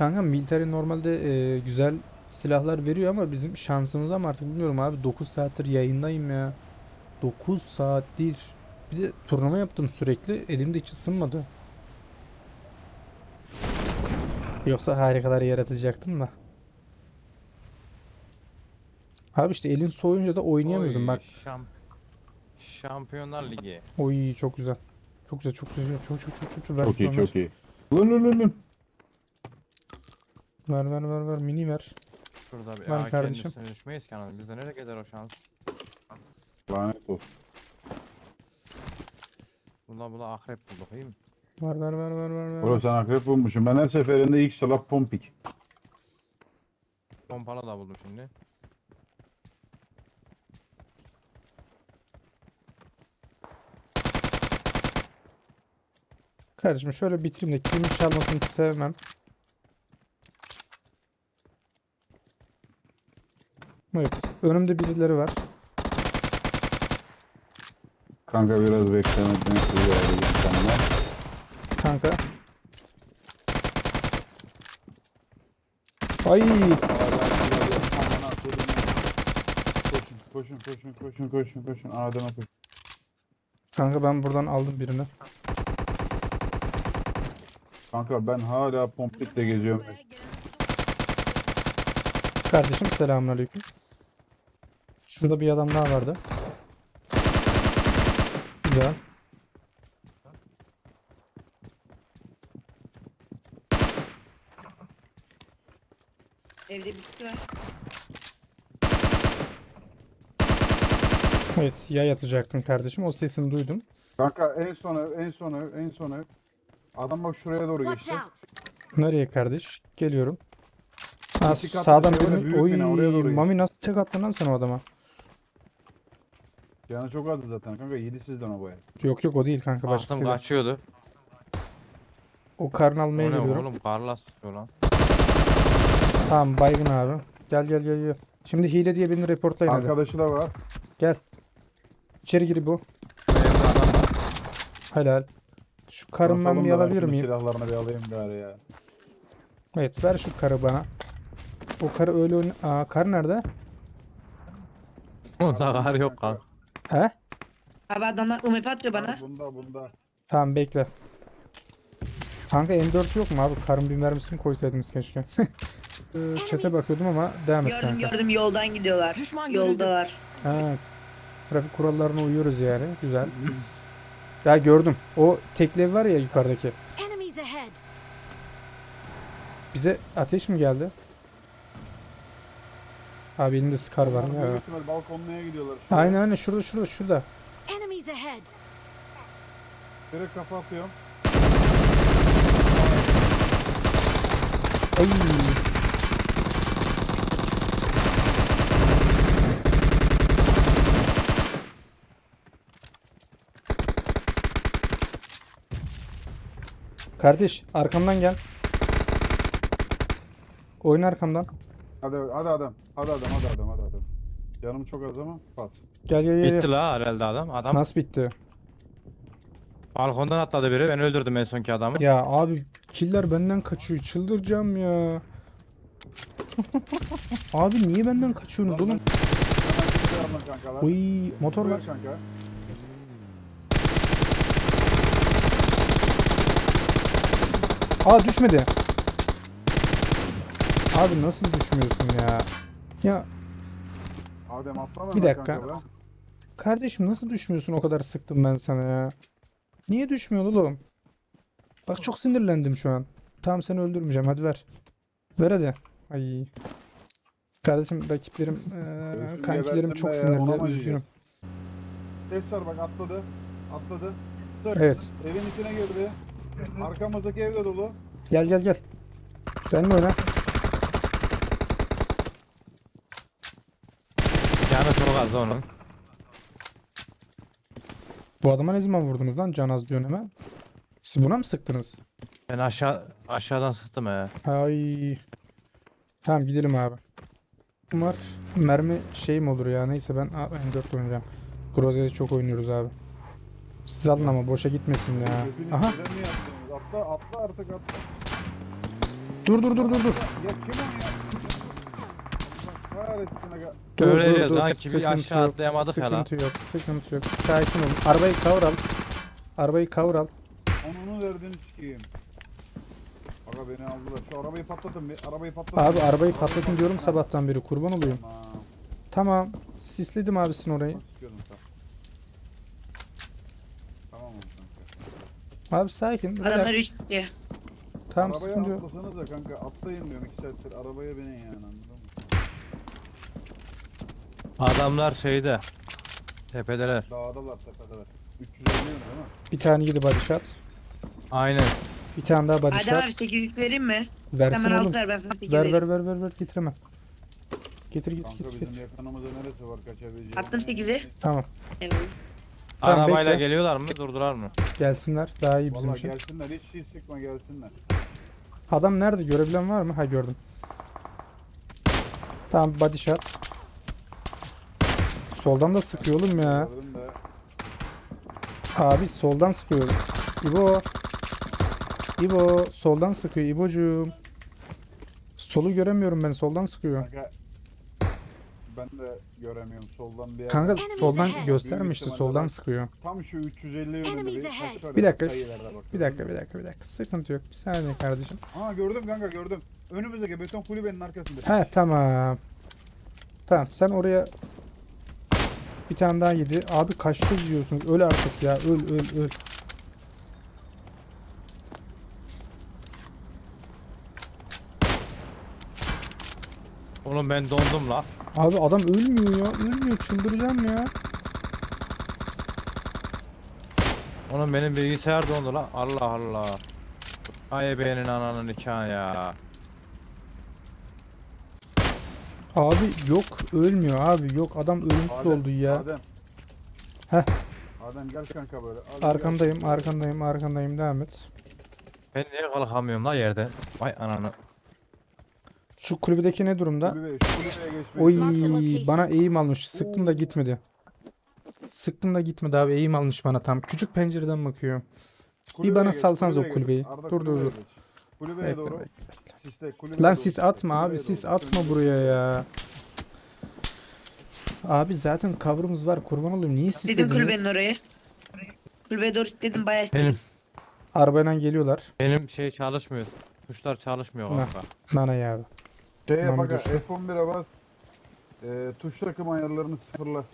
Kanka military normalde e, güzel silahlar veriyor ama bizim şansımıza mı artık bilmiyorum abi 9 saattir yayındayım ya. 9 saattir. Bir de turnuva yaptım sürekli. Elimde hiç ısınmadı. Yoksa harikalar yaratacaktım da. Abi işte elin soğuyunca da oynayamıyorsun Oy, bak. Şamp Şampiyonlar Ligi. Oy çok güzel. Çok güzel çok güzel. Çok çok çok çok ver Çok iyi çok iyi. Lın lın lın lın. Ver ver ver ver mini ver. Şurada bir Var AK'nin kardeşim. üstüne düşmeyiz ki anam. Bizde nereye gider o şans? Lanet olsun. Bula bula akrep bulduk iyi mi? Ver ver ver ver ver ver. Bro sen akrep bulmuşsun. Ben her seferinde ilk salak pompik. Pompalı da buldum şimdi. Kardeşim şöyle bitireyim de kimin çalmasını sevmem. Evet. Önümde birileri var. Kanka biraz beklemeden sizi sana. Kanka. Ay. Koşun koşun koşun koşun koşun koşun. Adem'e koşun. Kanka ben buradan aldım birini. Kanka ben hala pompikle geziyorum. Kardeşim selamünaleyküm. Şurada bir adam daha vardı. Güzel. Evde bitti var. Evet yay atacaktım kardeşim. O sesini duydum. Kanka en son ev, en son ev, en son ev. Adam bak şuraya doğru Watch geçti. out! Nereye kardeş? Geliyorum. Ha, İki katlı sağdan önüm. büyük Oy, bina, oraya doğru Mami nasıl tek attın lan sen o adama? Yani çok azdı zaten kanka. Yedi sizden o boya. Yok yok o değil kanka Baktım başkası. kaçıyordu. O karnı O almaya ne geliyorum. oğlum karla sıkıyor lan. Tamam baygın abi. Gel gel gel gel. Şimdi hile diye beni reportlayın hadi. Arkadaşı da var. Gel. İçeri gir bu. Helal. Şu karım ben Basalım bir da alabilir miyim? Silahlarını bir alayım bari ya. Evet ver şu karı bana. O karı öyle oyna... Aa kar nerede? Onda kar yok kanka. He? Abi adamlar UMP atıyor bana. Bunda bunda. Tamam bekle. Kanka M4 yok mu abi? Karın bir mermisini koysaydınız keşke. Ee, Çete bakıyordum ama devam et Gördüm kanka. gördüm yoldan gidiyorlar. Düşman görüldü. Yoldalar. Ha, trafik kurallarına uyuyoruz yani. Güzel. Ya gördüm. O teklev var ya yukarıdaki. Enemies ahead! Bize ateş mi geldi? Abi elinde skar var ya. büyük ihtimal balkonluya gidiyorlar. Şuraya. Aynen aynen şurada şurada şurada. Enemies ahead! Direkt kafa atıyorum. Ay. Kardeş arkamdan gel. Oyun arkamdan. Hadi hadi adam. Hadi adam hadi adam hadi adam. Canım çok az ama pas. Gel gel gel. Bitti la herhalde adam. Adam Nasıl bitti? balkondan atladı biri. Ben öldürdüm en sonki adamı. Ya abi killer benden kaçıyor. Çıldıracağım ya. abi niye benden kaçıyorsunuz oğlum? Kankalar. Uy motor Buyur var. kanka. Aa düşmedi. Abi nasıl düşmüyorsun ya? Ya Adem atlama Bir dakika. kanka kardeşim nasıl düşmüyorsun o kadar sıktım ben sana ya. Niye düşmüyor oğlum? Bak çok sinirlendim şu an. Tamam seni öldürmeyeceğim hadi ver. Ver hadi. Ay. Kardeşim rakiplerim, Ölsün kankilerim çok sinirli. Üzgünüm. Ses var bak atladı. Atladı. Dur. Evet. Evin içine girdi. Arkamızdaki evde dolu. Gel gel gel. Benimle oyna. Canı çok az onun. Bu adama ne zaman vurdunuz lan? Canaz diyorsun hemen. Siz buna mı sıktınız? Ben aşağı aşağıdan sıktım he. Ay. Tamam gidelim abi. Var. Mermi şey mi olur ya? Neyse ben Aa, M4 oynayacağım. Groze'de çok oynuyoruz abi. Siz alın ama boşa gitmesin ya. Hepiniz Aha. neden mi yaptınız? Atla atla artık atla. Dur dur dur dur dur. Ya kim o ya? Kahretsin dur. lan Sıkıntı aşağı yok, atlayamadık ya lan. Sıkıntı yok. Sıkıntı yok. Sakin olun. Arabayı kavur al. Arabayı kavur al. Onunu derdini sikeyim. Aga beni aldılar. Şu arabayı patlatın bir. Arabayı patlatın. Abi arabayı patlatın diyorum sabahtan beri. Kurban olayım. Tamam. Tamam. Sisledim abisin orayı. Nasıl sikiyordun sen? Tamam oğlum kanka. Abi sakin. Adamlar Relax. 3 diyor. Tamam Arabaya sıkıntı yok. atlasanıza kanka. Atlayın diyorum iki saattir. Arabaya binin yani anladın mı? Adamlar şeyde. Tepedeler. Dağdalar tepedeler. 350 mi değil mi? Bir tane gidi body shot. Aynen. Bir tane daha body abi shot. 8'lik vereyim mi? Versin Hemen oğlum. ver ben sana 8 Ver vereyim. ver ver ver ver getir hemen. Getir getir Kanka getir bizim getir. yakınımızda neresi var kaçabileceğimiz? Attım sekizi. Tamam. Evet. Tamam, Arabayla bekle. geliyorlar mı? Durdurar mı? Gelsinler. Daha iyi bizim Valla için. gelsinler hiç şey sıkma gelsinler. Adam nerede? Görebilen var mı? Ha gördüm. Tamam body shot. Soldan da sıkıyor oğlum ya. Abi soldan sıkıyor. İbo. İbo soldan sıkıyor İbocuğum. Solu göremiyorum ben soldan sıkıyor. kanka ben de göremiyorum soldan bir. Kanka soldan göstermişti soldan sıkıyor. Tam şu 350 yönünde Enemies bir Bir dakika. Bir dakika bir dakika bir dakika. Sıkıntı yok. Bir saniye kardeşim. Aa gördüm kanka gördüm. Önümüzdeki beton kulübenin arkasında. He tamam. Tamam sen oraya bir tane daha yedi. Abi kaç kez yiyorsunuz? Öl artık ya. Öl öl öl. Oğlum ben dondum la. Abi adam ölmüyor ya. Ölmüyor. Çıldıracağım ya. Oğlum benim bilgisayar dondu la. Allah Allah. Ay benim ananın nikahı ya. Abi yok ölmüyor abi. Yok adam ölümsüz Adem, oldu ya. Adem. Heh. Adem gel kanka böyle. Adem gel. Arkandayım, arkandayım, arkandayım. Devam et. Ben niye kalkamıyorum la yerden? Vay ananı. Şu kulübedeki ne durumda? Kulübe, şu. Oy bana eğim almış. Sıktım da gitmedi. Sıktım da gitmedi abi. Eğim almış bana tam. Küçük pencereden bakıyor. Kulübeye bana geç, salsanız o geç. kulübeyi. Arda Dur, dur, dur. geç. Kulübeye Bekle, doğru. bekle. Sisle, kulübeye Lan doğru. sis atma abi. Kulübeye Sis doğru, atma kulübeye buraya ya. Abi zaten cover'ımız var. Kurban olayım. Niye Dedim kulübenin orayı. Kulübeye doğru dedim bayağı Benim Arabayla geliyorlar. benim şey çalışmıyor. Tuşlar çalışmıyor Ne? kanka. Nana ya. Şey Tamam, yap aga, düştü. F11'e bas. E, tuş takım ayarlarını sıfırla.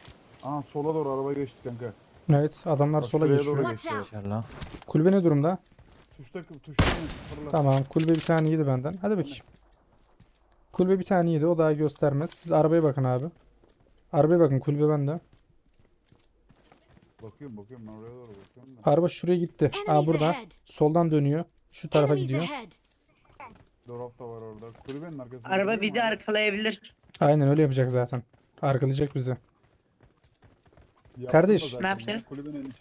Aha sola doğru araba geçti kanka. Evet adamlar Bak, sola şuraya geçiyor. doğru Watch geçiyor. out. İnşallah. Kulübe ne durumda? Tuş takım tuşlarını sıfırla. Tamam. Kulübe bir tane yedi benden. Hadi bakayım. Kulübe bir tane yedi. O daha göstermez. Siz arabaya bakın abi. Arabaya bakın. Kulübe bende. Bakıyorum bakıyorum ben oraya doğru bakıyorum da. Araba şuraya gitti. Aa Enemies burada. ahead. Soldan dönüyor. Şu tarafa Enemies gidiyor. ahead. Drop da var orada. Kulübenin arkasında. Araba bizi musun? arkalayabilir. Aynen öyle yapacak zaten. Arkalayacak bizi. Kardeş. Ne ya, yapacağız?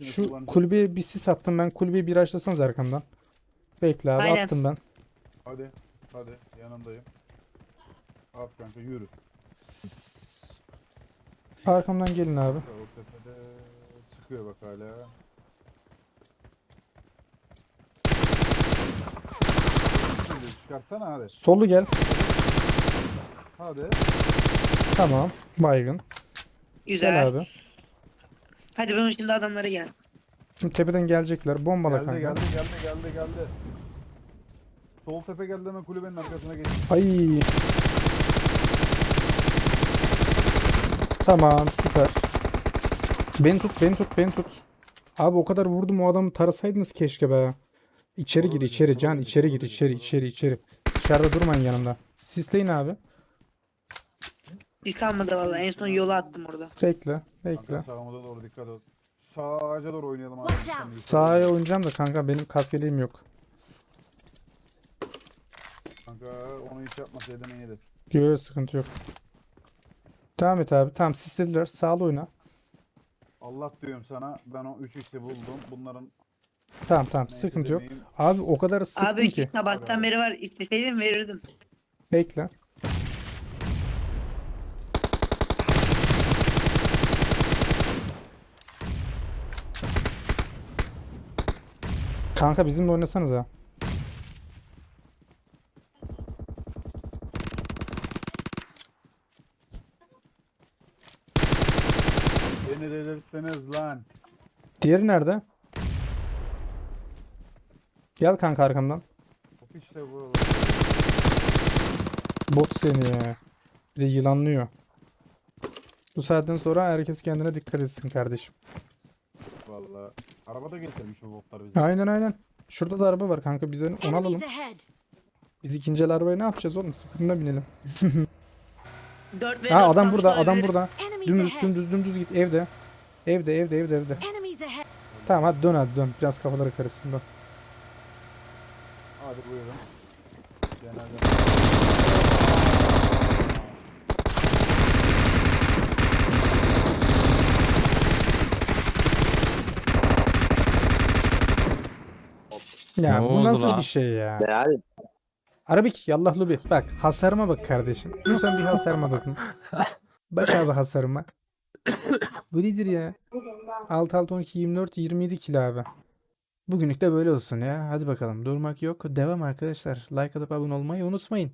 Şu kulübeye bir sis attım ben. Kulübeyi bir açlasanız arkamdan. Bekle abi Aynen. attım ben. Hadi hadi yanındayım. At kanka yürü. Arkamdan gelin abi. O tepede çıkıyor bak hala. Şimdi çıkarsana hadi. Solu gel. Hadi. Tamam. Baygın. Güzel. Gel abi. Hadi ben şimdi adamlara gel. Şimdi tepeden gelecekler. Bombala Geldi kanka. geldi geldi geldi geldi. Sol tepe geldi hemen kulübenin arkasına geç. Ay. Tamam süper. Beni tut beni tut beni tut. Abi o kadar vurdum o adamı tarasaydınız keşke be. İçeri gir içeri can içeri gir içeri içeri içeri. Dışarıda durmayın yanımda. Sisleyin abi. Hiç kalmadı vallahi. En son yola attım orada. Bekle bekle. Kanka sağımıza doğru dikkat et. Sağ ağaca doğru oynayalım abi. Watch out. Sağa oynayacağım da kanka benim kaskeliğim yok. Kanka onu hiç yapmasaydın iyiydi. Göğe sıkıntı yok. Devam et abi. Tamam sislediler. Sağlı oyna. Allah diyorum sana ben o 3x'i buldum. Bunların Tamam tamam neyse sıkıntı yok. demeyeyim. Abi o kadar sıktım Abi ki. sabahtan beri var. İsteseydim verirdim. Bekle. Kanka bizimle oynasanız ha. Beni delirttiniz lan. Diğeri nerede? Gel kanka arkamdan. Hop. Bot seni ya. Bir de yılanlıyor. Bu saatten sonra herkes kendine dikkat etsin kardeşim. Araba da getirmiş bu botlar bize. Aynen aynen. Şurada da araba var kanka biz onu alalım. Enemies ahead. Biz ikinci el arabaya ne yapacağız oğlum? Sıfırına binelim. 4 ve Ha 4 adam burada adam olabilir. burada. Enemies Dümdüz ahead. dümdüz dümdüz git evde. Evde evde evde evde. Enemies ahead. Tamam hadi dön hadi dön. Biraz kafaları karışsın dön. Hadi buyurun. Cenaze. Ya Ne bu oldu nasıl lan? bir şey ya? Yani Arabik yallah lubi. Bak hasarıma bak kardeşim. Lütfen bir hasarıma bakın. Bak abi hasarıma. Bu nedir ya? 6 6 12 24 27 kilo abi. Bugünlük de böyle olsun ya. Hadi bakalım. Durmak yok. Devam arkadaşlar. Like atıp abone olmayı unutmayın.